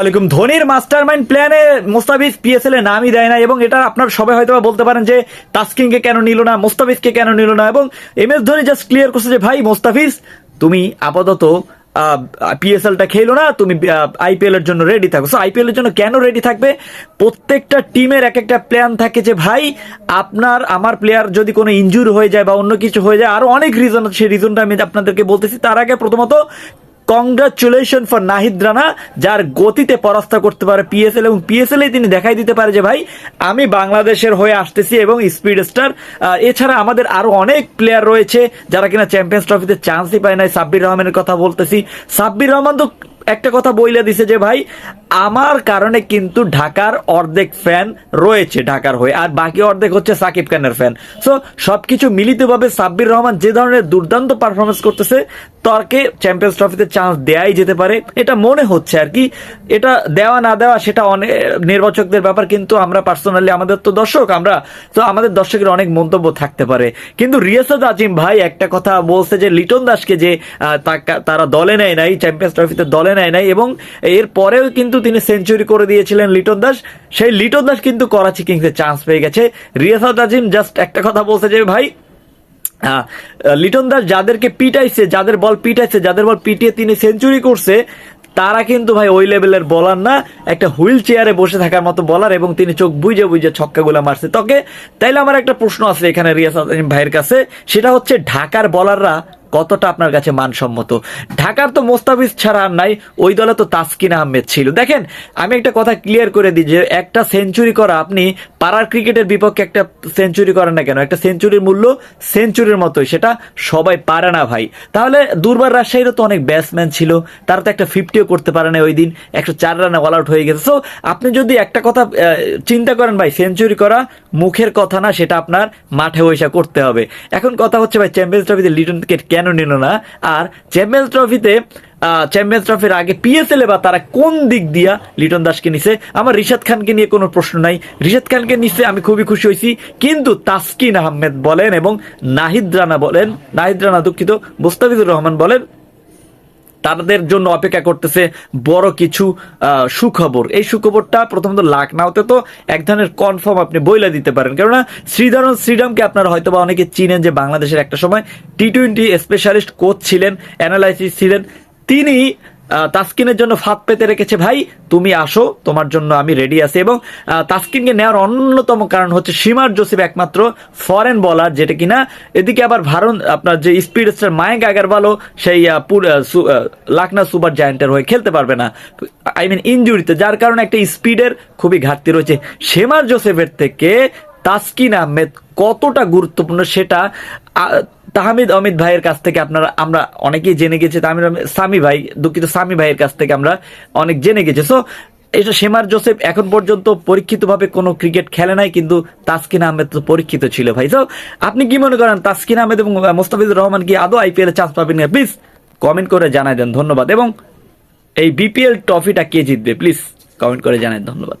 আলাইকুম। ধোনির master mind প্ল্যানে মোস্তাফিজ পিএসএল এ নামই দেয় না এবং এটা আপনার সবাই হয়তো বলতে পারেন যে তাস্কিন কে কেন নিল না, মোস্তাফিজকে কেন নিল না এবং M S Dhoni just clear করছে যে, ভাই, মোস্তাফিজ, তুমি আপাতত পিএসএলটা খেলো না, তুমি আইপিএল এর জন্য রেডি থাকো। সো আইপিএল এর জন্য কেন রেডি থাকবে? প্রত্যেকটা টিমের এক একটা প্ল্যান থাকে যে, ভাই, আপনার, আমার প্লেয়ার যদি কোনো ইনজুরি হয়ে যায় বা অন্য কিছু হয়ে যায়, আরও অনেক রিজন আছে, সেই রিজনটা আমি আপনাদেরকে বলতেছি। তার আগে প্রথমত কংগ্রাচুলেশন ফর নাহিদ রানা যার গতিতে পরাস্ত করতে পারে পিএসএল এবং পিএসএল তিনি দেখাই দিতে পারে যে ভাই, আমি বাংলাদেশের হয়ে আসতেছি এবং স্পিড স্টার এছাড়া আমাদের আরও অনেক প্লেয়ার রয়েছে যারা কিনা চ্যাম্পিয়ন্স ট্রফিতে চান্সই পায় নাই, সাব্বির রহমানের কথা বলতেছি। সাব্বির রহমান তো একটা কথা বইলে দিছে যে ভাই, আমার কারণে কিন্তু ঢাকার অর্ধেক ফ্যান রয়েছে ঢাকার হয়ে, আর বাকি অর্ধেক হচ্ছে সাকিব খানের ফ্যান সো সবকিছু মিলিতভাবে সাব্বির রহমান যে ধরনের দুর্দান্ত পারফরমেন্স করতেছে তর্কে চ্যাম্পিয়ন্স ট্রফিতে চান্স দেয়াই যেতে পারে। এটা মনে হচ্ছে আর কি। এটা দেওয়া না দেওয়া, সেটা অনেক নির্বাচকদের ব্যাপার, কিন্তু আমরা পার্সোনালি আমাদের তো দর্শক, আমরা তো আমাদের দর্শকের অনেক মন্তব্য থাকতে পারে। কিন্তু রিয়াসাদ আজিম ভাই একটা কথা বলছে যে, লিটন দাসকে যে তারা দলে নেয় নাই চ্যাম্পিয়ন্স ট্রফিতে দলে নেয় নাই, এবং এর পরেও কিন্তু তিনি সেঞ্চুরি করে দিয়েছিলেন লিটন দাস। সেই লিটন দাস কিন্তু করাচি কিংসে চান্স পেয়ে গেছে। রিয়াসাদ আজিম জাস্ট একটা কথা বলছে যে, ভাই লিটন দাস যাদেরকে পিটাইছে, যাদের বল পিটাইছে, যাদের বল পিটিয়ে তিনি সেঞ্চুরি করছে, তারা কিন্তু ভাই ওই লেভেলের বলার না, একটা হুইল চেয়ারে বসে থাকার মতো বলার এবং তিনি চোখ বুঝে বুঝে ছক্কাগুলো মারছে। তোকে, তাইলে আমার একটা প্রশ্ন আছে এখানে রিয়াজ ভাইয়ের কাছে, সেটা হচ্ছে ঢাকার বলাররা কতটা আপনার কাছে মানসম্মত? ঢাকার তো মোস্তাফিজ ছাড়া আর নাই, ওই দলে তো তাসকিন আহমেদ ছিল। দেখেন, আমি একটা কথা ক্লিয়ার করে দিই যে, একটা সেঞ্চুরি করা আপনি পাড়ার ক্রিকেটের বিপক্ষে একটা সেঞ্চুরি করেন না কেন? একটা সেঞ্চুরির মূল্য সেঞ্চুরির মতোই, সেটা সবাই পারে না ভাই। তাহলে দুর্বার রাজশাহীরও তো অনেক ব্যাটসম্যান ছিল, তারা তো একটা ফিফটিও করতে পারে না ওই দিন, একশো চার রানে অল আউট হয়ে গেছে। সো আপনি যদি একটা কথা চিন্তা করেন ভাই সেঞ্চুরি করা মুখের কথা না, সেটা আপনার মাঠে বৈশা করতে হবে। এখন কথা হচ্ছে ভাই চ্যাম্পিয়ন্স ট্রফিতে লিটনকে কেন নিল না? আর চ্যাম্পিয়ন্স ট্রফিতে চ্যাম্পিয়ন্স ট্রফির আগে পিএসএল বা তারা কোন দিক দিয়া লিটন দাসকে নিছে? আমার রিশাদ খানকে নিয়ে কোনো প্রশ্ন নাই। রিশাদ খানকে নিচ্ছে আমি খুবই খুশি হয়েছি। কিন্তু তাসকিন আহমেদ বলেন এবং নাহিদ রানা বলেন, নাহিদ রানা দুঃখিত, মুস্তাফিজুর রহমান বলেন তাদের জন্য অপেক্ষা করতেছে বড় কিছু সুখবর। এই সুখবরটা প্রথমত লাকনাওতে তো এক ধরনের কনফার্ম আপনি বইলা দিতে পারেন। কেননা শ্রীধরন শ্রীরামকে আপনারা হয়তো বা অনেকে চিনেন যে বাংলাদেশের একটা সময় টি টোয়েন্টি স্পেশালিস্ট কোচ ছিলেন অ্যানালাইসিস ছিলেন। তিনি তাসকিনের জন্য ফাঁদ পেতে রেখেছে ভাই। তুমি আসো, তোমার জন্য আমি রেডি আছি। এবং তাসকিনকে নেওয়ার অন্যতম কারণ হচ্ছে সীমার জোসেফ একমাত্র ফরেন বলার যেটা কিনা এদিকে আবার ভারত আপনার যে স্পিড স্টার মায়েক আগারওয়ালও সেই লাকনা সুপার জায়ান্টের হয়ে খেলতে পারবে না। আই মিন ইনজুরিতে যার কারণে একটা স্পিডের খুবই ঘাটতি রয়েছে। সেমার জোসেফের থেকে তাসকিন আহমেদ কতটা গুরুত্বপূর্ণ সেটা তাহমিদ অমিত ভাইয়ের কাছ থেকে আপনারা, আমরা অনেকেই জেনে গেছি, তাহমিদ সামি ভাই, দুঃখিত, সামি ভাইয়ের কাছ থেকে আমরা অনেক জেনে গেছি। সো এটা সেমার জোসেফ এখন পর্যন্ত পরীক্ষিতভাবে কোনো ক্রিকেট খেলে নাই, কিন্তু তাসকিন আহমেদ তো পরীক্ষিত ছিল ভাই। তো আপনি কি মনে করেন, তাসকিন আহমেদ এবং মোস্তাফিজুর রহমান কি আদৌ আইপিএল চান্স পাবেন না প্লিজ কমেন্ট করে জানাই দেন, ধন্যবাদ। এবং এই বিপিএল ট্রফিটা কে জিতবে? প্লিজ কমেন্ট করে জানাই ধন্যবাদ।